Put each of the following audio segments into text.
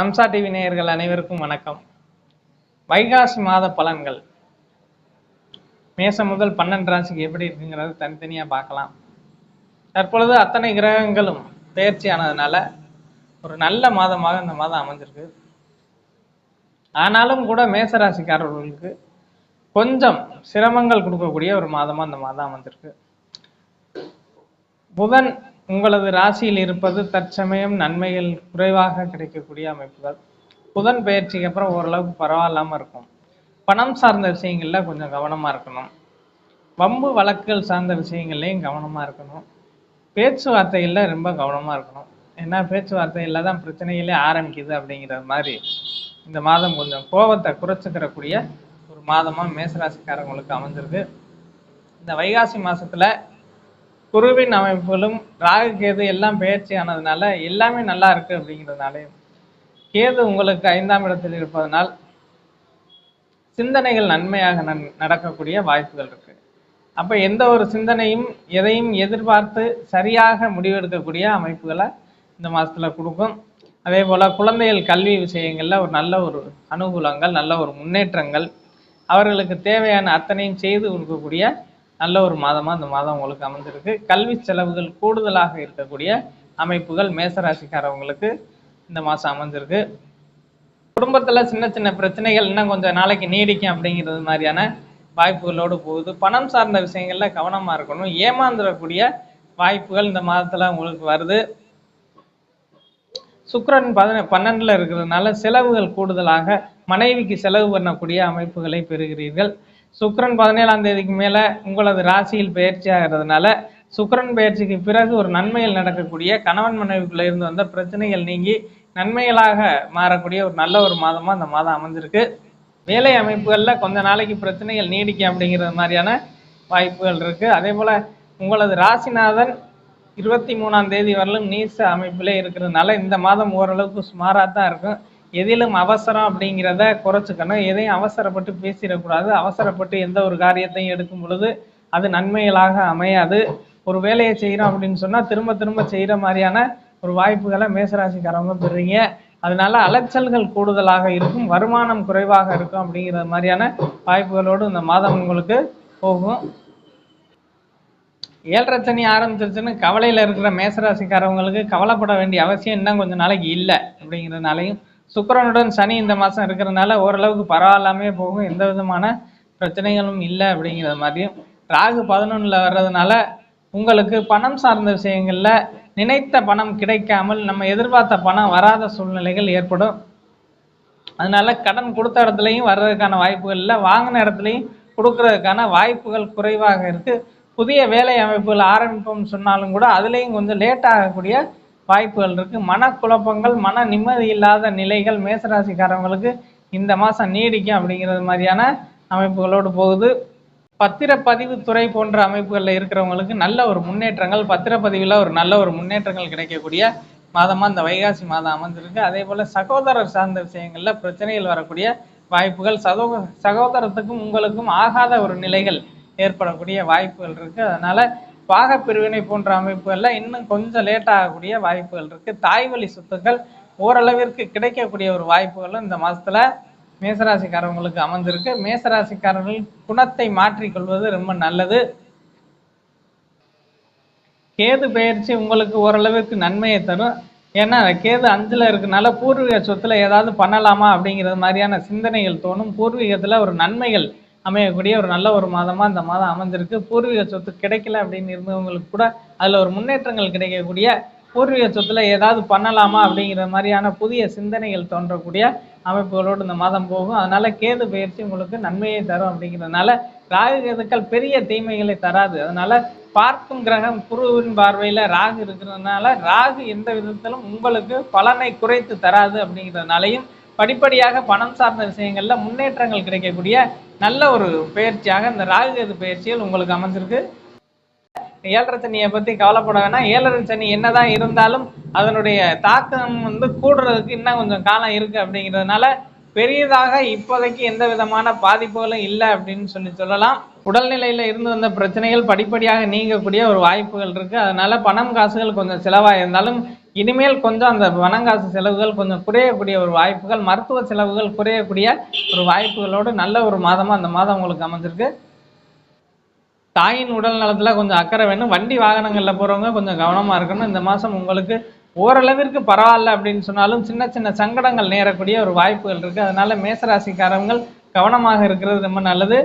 Amsa TV நேயர்கள் அனைவருக்கும் வணக்கம். வைகாசி மாத பலன்கள். மேசம் முதல் பன்னெண்டு ராசிக்கு எப்படி இருக்குங்கிறது தனித்தனியாக பார்க்கலாம். தற்பொழுது அத்தனை கிரகங்களும் பெயர்ச்சியானதுனால ஒரு நல்ல மாதமாக இந்த மாதம் அமைஞ்சிருக்கு. ஆனாலும் கூட மேச ராசிக்காரர்களுக்கு கொஞ்சம் சிரமங்கள் கொடுக்கக்கூடிய ஒரு மாதமாக இந்த மாதம் அமைஞ்சிருக்கு. புதன் உங்களது ராசியில் இருப்பது தற்சமயம் நன்மைகள் குறைவாக கிடைக்கக்கூடிய அமைப்புகள். புதன் பயிற்சிக்கு அப்புறம் ஓரளவுக்கு பரவாயில்லாமல் இருக்கும். பணம் சார்ந்த விஷயங்களில் கொஞ்சம் கவனமாக இருக்கணும். வம்பு வழக்குகள் சார்ந்த விஷயங்கள்லையும் கவனமாக இருக்கணும். பேச்சுவார்த்தைகளில் ரொம்ப கவனமாக இருக்கணும். ஏன்னா பேச்சுவார்த்தையில் தான் பிரச்சனைகளே ஆரம்பிக்குது அப்படிங்கிறது மாதிரி இந்த மாதம் கொஞ்சம் கோபத்தை குறைச்சிக்கிறக்கூடிய ஒரு மாதமாக மேசராசிக்காரங்களுக்கு அமைஞ்சிருக்கு. இந்த வைகாசி மாதத்தில் குருவின் அமைப்புகளும் ராகு கேது எல்லாம் பெயர்ச்சி ஆனதுனால எல்லாமே நல்லா இருக்கு அப்படிங்கிறதுனாலே கேது உங்களுக்கு ஐந்தாம் இடத்தில் இருப்பதனால் சிந்தனைகள் நன்மையாக நன்- நடக்கக்கூடிய வாய்ப்புகள் இருக்கு. அப்ப எந்த ஒரு சிந்தனையும் எதையும் எதிர்பார்த்து சரியாக முடிவெடுக்கக்கூடிய அமைப்புகளை இந்த மாசத்துல கொடுக்கும். அதே போல குழந்தைகள் கல்வி விஷயங்கள்ல ஒரு நல்ல ஒரு அனுகூலங்கள் நல்ல ஒரு முன்னேற்றங்கள் அவர்களுக்கு தேவையான அத்தனையும் செய்து கொடுக்கக்கூடிய நல்ல ஒரு மாதமா இந்த மாதம் உங்களுக்கு அமைஞ்சிருக்கு கல்வி செலவுகள் கூடுதலாக இருக்கக்கூடிய அமைப்புகள் மேசராசிக்காரவங்களுக்கு இந்த மாசம் அமைஞ்சிருக்கு குடும்பத்துல சின்ன சின்ன பிரச்சனைகள் இன்னும் கொஞ்சம் நாளைக்கு நீடிக்கும் அப்படிங்கிறது மாதிரியான வாய்ப்புகளோடு போகுது. பணம் சார்ந்த விஷயங்கள்ல கவனமா இருக்கணும். ஏமாந்துடக்கூடிய வாய்ப்புகள் இந்த மாதத்துல உங்களுக்கு வருது. சுக்கரன் பதின பன்னெண்டுல இருக்கிறதுனால செலவுகள் கூடுதலாக மனைவிக்கு செலவு பண்ணக்கூடிய அமைப்புகளை பெறுகிறீர்கள். சுக்ரன் பதினேழாம் தேதிக்கு மேல உங்களது ராசியில் பயிற்சி ஆகிறதுனால சுக்கரன் பயிற்சிக்கு பிறகு ஒரு நன்மையில் நடக்கக்கூடிய கணவன் மனைவிக்குள்ள இருந்து வந்த பிரச்சனைகள் நீங்கி நன்மைகளாக மாறக்கூடிய ஒரு நல்ல ஒரு மாதமா அந்த மாதம் அமைஞ்சிருக்கு. வேலை அமைப்புகள்ல கொஞ்ச நாளைக்கு பிரச்சனைகள் நீடிக்கும் அப்படிங்கிறது மாதிரியான வாய்ப்புகள் இருக்கு. அதே போல உங்களது ராசிநாதன் இருபத்தி மூணாம் தேதி வரலும் நீச அமைப்பிலே இருக்கிறதுனால இந்த மாதம் ஓரளவுக்கு சுமாராக தான் இருக்கும். எதிலும் அவசரம் அப்படிங்கிறத குறைச்சிக்கணும். எதையும் அவசரப்பட்டு பேசிடக்கூடாது. அவசரப்பட்டு எந்த ஒரு காரியத்தையும் எடுக்கும் பொழுது அது நன்மைகளாக அமையாது. ஒரு வேலையை செய்கிறோம் அப்படின்னு சொன்னால் திரும்ப திரும்ப செய்கிற மாதிரியான ஒரு வாய்ப்புகளை மேசராசிக்காரவங்க பெறுறீங்க. அதனால அலைச்சல்கள் கூடுதலாக இருக்கும். வருமானம் குறைவாக இருக்கும் அப்படிங்கிற மாதிரியான வாய்ப்புகளோடு இந்த மாதம் உங்களுக்கு போகும். ஏழரை சனி ஆரம்பிச்சிருச்சுன்னு கவலையில் இருக்கிற மேசராசிக்காரவங்களுக்கு கவலைப்பட வேண்டிய அவசியம் இன்னும் கொஞ்ச நாளைக்கு இல்லை அப்படிங்கிறதுனாலையும் சுக்கிரனுடன் சனி இந்த மாதம் இருக்கிறதுனால ஓரளவுக்கு பரவாயில்லாமே போகும். எந்த விதமான பிரச்சனைகளும் இல்லை அப்படிங்கிற மாதிரியும். ராகு பதினொன்றில் வர்றதுனால உங்களுக்கு பணம் சார்ந்த விஷயங்களில் நினைத்த பணம் கிடைக்காமல் நம்ம எதிர்பார்த்த பணம் வராத சூழ்நிலைகள் ஏற்படும். அதனால கடன் கொடுத்த இடத்துலையும் வர்றதுக்கான வாய்ப்புகள் இல்லை. வாங்கின இடத்துலையும் கொடுக்கறதுக்கான வாய்ப்புகள் குறைவாக இருக்குது புதிய வேலை அமைப்புகள் ஆரம்பிப்போம்னு சொன்னாலும் கூட அதுலேயும் கொஞ்சம் லேட் ஆகக்கூடிய வாய்ப்புகள் இருக்கு. மனக்குழப்பங்கள் மன நிம்மதி இல்லாத நிலைகள் மேசராசிக்காரவங்களுக்கு இந்த மாதம் நீடிக்கும் அப்படிங்கிறது மாதிரியான அமைப்புகளோடு போகுது. பத்திரப்பதிவு துறை போன்ற அமைப்புகளில் இருக்கிறவங்களுக்கு நல்ல ஒரு முன்னேற்றங்கள் பத்திரப்பதிவில் ஒரு நல்ல ஒரு முன்னேற்றங்கள் கிடைக்கக்கூடிய மாதமாக இந்த வைகாசி மாதம் அமைஞ்சிருக்கு. அதே போல் சகோதரர் சார்ந்த விஷயங்களில் பிரச்சனைகள் வரக்கூடிய வாய்ப்புகள் சகோ சகோதரத்துக்கும் உங்களுக்கும் ஆகாத ஒரு நிலைகள் ஏற்படக்கூடிய வாய்ப்புகள் இருக்குது அதனால் பாகப்பிரிவினை போன்ற அமைப்புகள்ல இன்னும் கொஞ்சம் லேட் ஆகக்கூடிய வாய்ப்புகள் இருக்கு. தாய்வழி சொத்துக்கள் ஓரளவிற்கு கிடைக்கக்கூடிய ஒரு வாய்ப்புகளும் இந்த மாசத்துல மேசராசிக்காரவங்களுக்கு அமைஞ்சிருக்கு. மேசராசிக்காரர்கள் குணத்தை மாற்றிக்கொள்வது ரொம்ப நல்லது. கேது பயிற்சி உங்களுக்கு ஓரளவுக்கு நன்மையை தரும். ஏன்னா கேது அஞ்சில் இருக்கனால பூர்வீக சொத்துல ஏதாவது பண்ணலாமா அப்படிங்கிறது மாதிரியான சிந்தனைகள் தோணும். பூர்வீகத்துல ஒரு நன்மைகள் அமையக்கூடிய ஒரு நல்ல ஒரு மாதமாக இந்த மாதம் அமைஞ்சிருக்கு. பூர்வீக சொத்து கிடைக்கல அப்படின்னு இருந்தவங்களுக்கு கூட அதில் ஒரு முன்னேற்றங்கள் கிடைக்கக்கூடிய பூர்வீக சொத்துல ஏதாவது பண்ணலாமா அப்படிங்கிற மாதிரியான புதிய சிந்தனைகள் தோன்றக்கூடிய அமைப்புகளோடு இந்த மாதம் போகும். அதனால கேது பயிற்சி உங்களுக்கு நன்மையை தரும் அப்படிங்கிறதுனால ராகு கேதுக்கள் பெரிய தீமைகளை தராது. அதனால பார்க்கும் கிரகம் குருவின் பார்வையில் ராகு இருக்கிறதுனால ராகு எந்த விதத்திலும் உங்களுக்கு பலனை குறைத்து தராது அப்படிங்கிறதுனாலையும் படிப்படியாக பணம் சார்ந்த விஷயங்களில் முன்னேற்றங்கள் கிடைக்கக்கூடிய நல்ல ஒரு பயிற்சியாக இந்த ராகுகேது பயிற்சியில் பயிற்சிகள் உங்களுக்கு அமைஞ்சிருக்கு. ஏழரை சனியை பத்தி கவலைப்பட வேணாம். ஏழரை சனி என்னதான் இருந்தாலும் அதனுடைய தாக்கம் வந்து கூடுறதுக்கு இன்னும் கொஞ்சம் காலம் இருக்கு அப்படிங்கிறதுனால பெரியதாக இப்போதைக்கு எந்த விதமான பாதிப்புகளும் இல்லை அப்படின்னு சொல்லி சொல்லலாம். உடல்நிலையில இருந்து வந்த பிரச்சனைகள் படிப்படியாக நீங்கக்கூடிய ஒரு வாய்ப்புகள் இருக்கு. அதனால பணம் காசுகள் கொஞ்சம் செலவாக இருந்தாலும் இனிமேல் கொஞ்சம் அந்த வனங்காசு செலவுகள் கொஞ்சம் குறையக்கூடிய ஒரு வாய்ப்புகள் மருத்துவ செலவுகள் குறையக்கூடிய ஒரு வாய்ப்புகளோடு நல்ல ஒரு மாதமாக அந்த மாதம் உங்களுக்கு அமைஞ்சிருக்கு. தாயின் உடல் நலத்துல கொஞ்சம் அக்கறை வேணும். வண்டி வாகனங்கள்ல போறவங்க கொஞ்சம் கவனமா இருக்கணும். இந்த மாசம் உங்களுக்கு ஓரளவிற்கு பரவாயில்ல அப்படின்னு சொன்னாலும் சின்ன சின்ன சங்கடங்கள் நேரக்கூடிய ஒரு வாய்ப்புகள் இருக்கு. அதனால மேசராசிக்காரவங்கள் கவனமாக இருக்கிறது ரொம்ப நல்லது.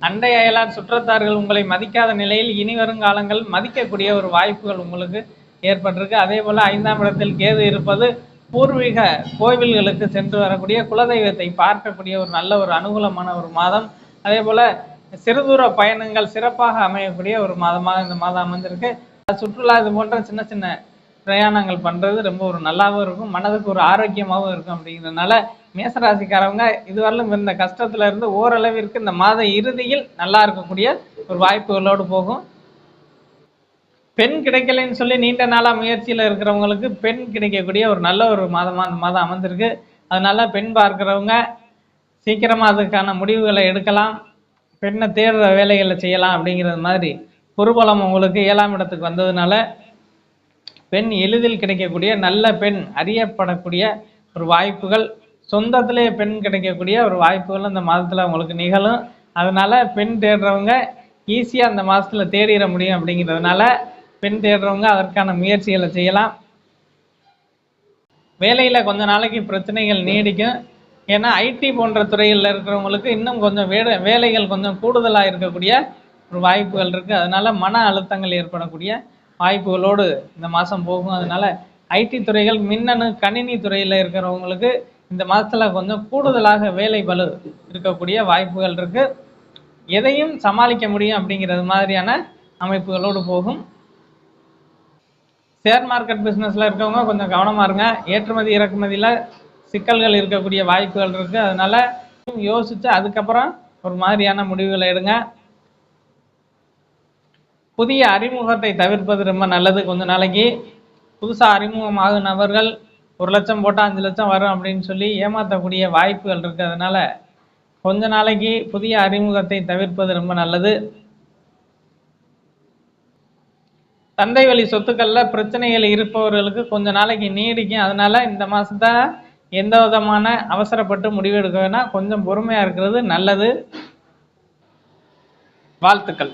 அண்டை அயலார் சுற்றத்தார்கள் உங்களை மதிக்காத நிலையில் இனி வருங்காலங்கள் மதிக்கக்கூடிய ஒரு வாய்ப்புகள் உங்களுக்கு ஏற்பட்டிருக்கு. அதே போல் ஐந்தாம் இடத்தில் கேது இருப்பது பூர்வீக கோவில்களுக்கு சென்று வரக்கூடிய குலதெய்வத்தை பார்க்கக்கூடிய ஒரு நல்ல ஒரு அனுகூலமான ஒரு மாதம். அதே போல் சிறுதூர பயணங்கள் சிறப்பாக அமையக்கூடிய ஒரு மாதமாக இந்த மாதம் அமைஞ்சிருக்கு சுற்றுலா இது போன்ற சின்ன சின்ன பிரயாணங்கள் பண்ணுறது ரொம்ப ஒரு நல்லாவும் இருக்கும். மனதுக்கு ஒரு ஆரோக்கியமாகவும் இருக்கும் அப்படிங்கிறதுனால மேசராசிக்காரவங்க இதுவரையிலும் இருந்த கஷ்டத்துல இருந்து ஓரளவிற்கு இந்த மாத இறுதியில் நல்லா இருக்கக்கூடிய ஒரு வாய்ப்புகளோடு போகும். பெண் கிடைக்கலைன்னு சொல்லி நீண்ட நாளா முயற்சியில இருக்கிறவங்களுக்கு பெண் கிடைக்கக்கூடிய ஒரு நல்ல ஒரு மாதமா அந்த மாதம் அமைந்திருக்கு. அதனால பெண் பார்க்கிறவங்க சீக்கிரமா அதுக்கான முடிவுகளை எடுக்கலாம். பெண்ணை தேடுற வேலைகளை செய்யலாம் அப்படிங்கிறது மாதிரி குருபலம் உங்களுக்கு ஏழாம் இடத்துக்கு வந்ததுனால பெண் எளிதில் கிடைக்கக்கூடிய நல்ல பெண் அறியப்படக்கூடிய ஒரு வாய்ப்புகள் சொந்தத்திலே பெண் கிடைக்கக்கூடிய ஒரு வாய்ப்புகள் அந்த மாதத்தில் உங்களுக்கு நிகழும். அதனால பெண் தேடுறவங்க ஈஸியாக அந்த மாதத்தில் தேடிட முடியும் அப்படிங்கிறதுனால பெண் தேடுறவங்க அதற்கான முயற்சிகளை செய்யலாம். வேலையில் கொஞ்ச நாளைக்கு பிரச்சனைகள் நீடிக்கும். ஏன்னா ஐடி போன்ற துறையில் இருக்கிறவங்களுக்கு இன்னும் கொஞ்சம் வேலை வேலைகள் கொஞ்சம் கூடுதலாக இருக்கக்கூடிய ஒரு வாய்ப்புகள் இருக்குது அதனால மன அழுத்தங்கள் ஏற்படக்கூடிய வாய்ப்புகளோடு இந்த மாதம் போகும். அதனால ஐடி துறைகள் மின்னணு கணினி துறையில் இருக்கிறவங்களுக்கு இந்த மாதத்துல கொஞ்சம் கூடுதலாக வேலை பலு இருக்கக்கூடிய வாய்ப்புகள் இருக்குது எதையும் சமாளிக்க முடியும் அப்படிங்கிறது மாதிரியான அமைப்புகளோடு போகும். ஷேர் மார்க்கெட் பிஸ்னஸில் இருக்கவங்க கொஞ்சம் கவனமாக இருங்க. ஏற்றுமதி இறக்குமதியில் சிக்கல்கள் இருக்கக்கூடிய வாய்ப்புகள் இருக்குது அதனால யோசிச்சு அதுக்கப்புறம் ஒரு மாதிரியான முடிவுகளை எடுங்க. புதிய அறிமுகத்தை தவிர்ப்பது ரொம்ப நல்லது. கொஞ்ச நாளைக்கு புதுசாக அறிமுகமாகும் நபர்கள் ஒரு லட்சம் போட்டால் அஞ்சு லட்சம் வரும் அப்படின்னு சொல்லி ஏமாற்றக்கூடிய வாய்ப்புகள் இருக்குது அதனால கொஞ்ச நாளைக்கு புதிய அறிமுகத்தை தவிர்ப்பது ரொம்ப நல்லது. தந்தை வழி சொத்துக்கள்ல பிரச்சனைகள் இருப்பவர்களுக்கு கொஞ்ச நாளைக்கு நீடிக்கும். அதனால இந்த மாதத்தை எந்த விதமான அவசரப்பட்டு முடிவெடுக்க வேணா கொஞ்சம் பொறுமையா இருக்கிறது நல்லது. வாழ்த்துக்கள்.